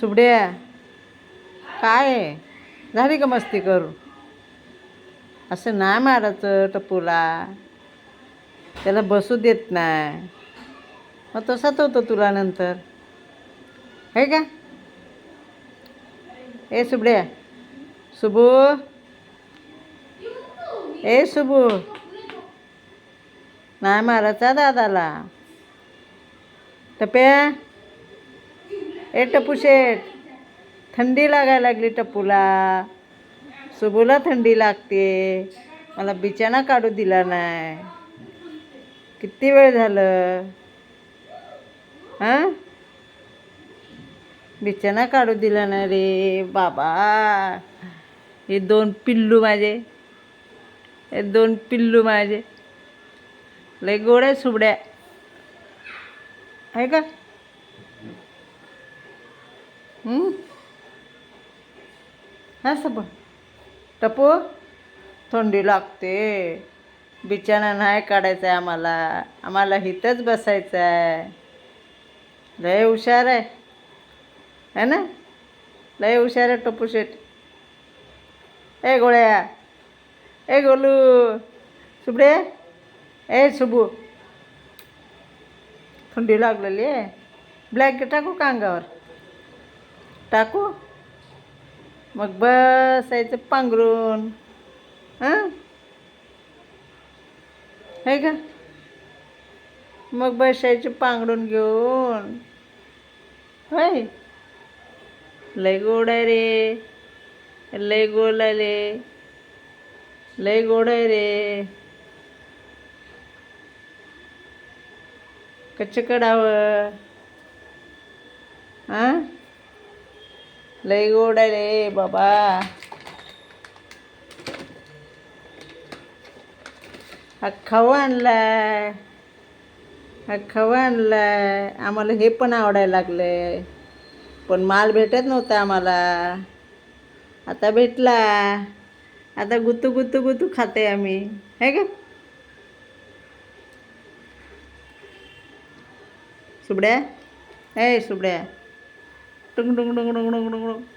सुबड्या काय? आहे झाली का मस्ती करू? असं नाही मारायचं टपूला. त्याला बसू देत नाही. मग तसाच होतो तुला नंतर. आहे का? ए सुबड्या सुबू. ए सुबू. नाही मारायचा दादाला. टप्या ए टप्पू शेठ. थंडी लागायला लागली टपूला. सुबूला थंडी लागते. मला बिचाना काढू दिला नाही. किती वेळ झालं? हां? बिचाना काढू दिला नाही रे बाबा. हे दोन पिल्लू माझे. हे दोन पिल्लू माझे. लय गोड्या सुबड्या. आहे का? हा सब टपो थंडी लागते. बिचाना नाही काढायचं आहे आम्हाला. आम्हाला हिथंच बसायचं आहे लय हुशार आहे. है ना? लय हुशार आहे टपू शेट ए गोळ्या. ए गोलू. सुबडे ए सुबू. थंडी लागलेली आहे. ब्लँकेट टाकू का अंगावर? टाकू? मग बसायचं पांघरून. हां? हे का? मग बसायचं पांघरून घेऊन. होय? लय गोड आहे रे. लय गोड रे. लय गोड आहे रे. कच्च कडावं. हां? लय गोड आहे रे बाबा. हा खवा आणलाय हा खवा आणलाय आम्हाला हे पण आवडायला लागलंय. पण माल भेटत नव्हता आम्हाला. आता भेटला. आता गुतू गुतू गुतू खाते आम्ही. है का? सुबड्या ए सुबड्या ടുങ് ടുങ് ടുങ് ടുങ് ടുങ് ടുങ്